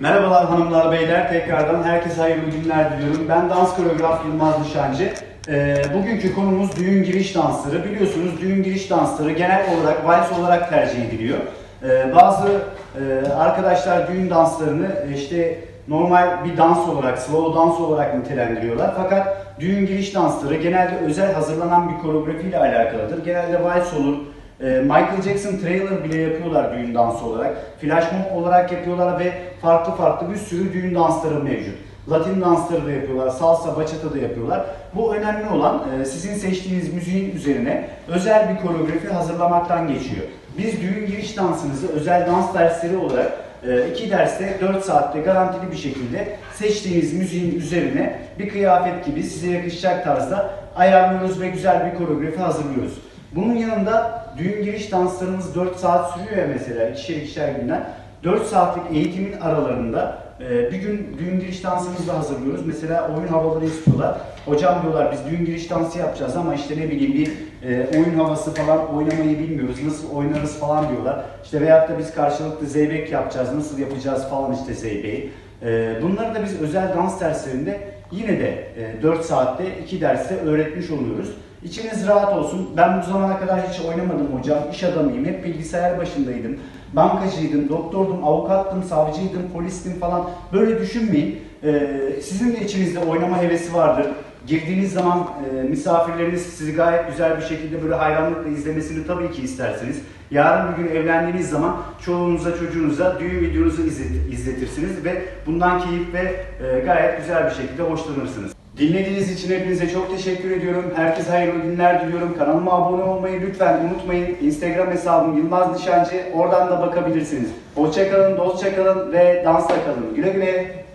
Merhabalar hanımlar beyler tekrardan herkese hayırlı günler diliyorum. Ben dans koreograf Yılmaz Nişancı. Ee, bugünkü konumuz düğün giriş dansları. Biliyorsunuz düğün giriş dansları genel olarak vals olarak tercih ediliyor. Ee, bazı e, arkadaşlar düğün danslarını e, işte normal bir dans olarak, slow dans olarak nitelendiriyorlar. Fakat düğün giriş dansları genelde özel hazırlanan bir koreografi ile alakalıdır. Genelde vals olur, e, Michael Jackson trailer bile yapıyorlar düğün dansı olarak. Flash mob olarak yapıyorlar ve farklı farklı bir sürü düğün dansları mevcut. Latin dansları da yapıyorlar, salsa, bachata da yapıyorlar. Bu önemli olan e, sizin seçtiğiniz müziğin üzerine özel bir koreografi hazırlamaktan geçiyor. Biz düğün giriş dansınızı özel dans dersleri olarak e, iki derste 4 saatte garantili bir şekilde seçtiğiniz müziğin üzerine bir kıyafet gibi size yakışacak tarzda ayarlıyoruz ve güzel bir koreografi hazırlıyoruz. Bunun yanında düğün giriş danslarımız 4 saat sürüyor ya mesela ikişer ikişer günden. 4 saatlik eğitimin aralarında e, bir gün düğün giriş dansımızı da hazırlıyoruz. Mesela oyun havaları istiyorlar. Hocam diyorlar biz düğün giriş dansı yapacağız ama işte ne bileyim bir e, oyun havası falan oynamayı bilmiyoruz. Nasıl oynarız falan diyorlar. İşte veyahut da biz karşılıklı zeybek yapacağız. Nasıl yapacağız falan işte zeybeği. E, bunları da biz özel dans derslerinde yine de e, 4 saatte 2 derste öğretmiş oluyoruz. İçiniz rahat olsun. Ben bu zamana kadar hiç oynamadım hocam. İş adamıyım. Hep bilgisayar başındaydım. Bankacıydım, doktordum, avukattım, savcıydım, polistim falan. Böyle düşünmeyin. Ee, sizin de içinizde oynama hevesi vardır. Girdiğiniz zaman e, misafirleriniz sizi gayet güzel bir şekilde böyle hayranlıkla izlemesini tabii ki istersiniz. Yarın bir gün evlendiğiniz zaman çoluğunuza çocuğunuza düğün videonuzu izlet- izletirsiniz ve bundan keyif ve e, gayet güzel bir şekilde hoşlanırsınız. Dinlediğiniz için hepinize çok teşekkür ediyorum. Herkese hayırlı günler diliyorum. Kanalıma abone olmayı lütfen unutmayın. Instagram hesabım Yılmaz Nişancı. Oradan da bakabilirsiniz. Hoşçakalın, dostça kalın ve dansla kalın. Güle güle.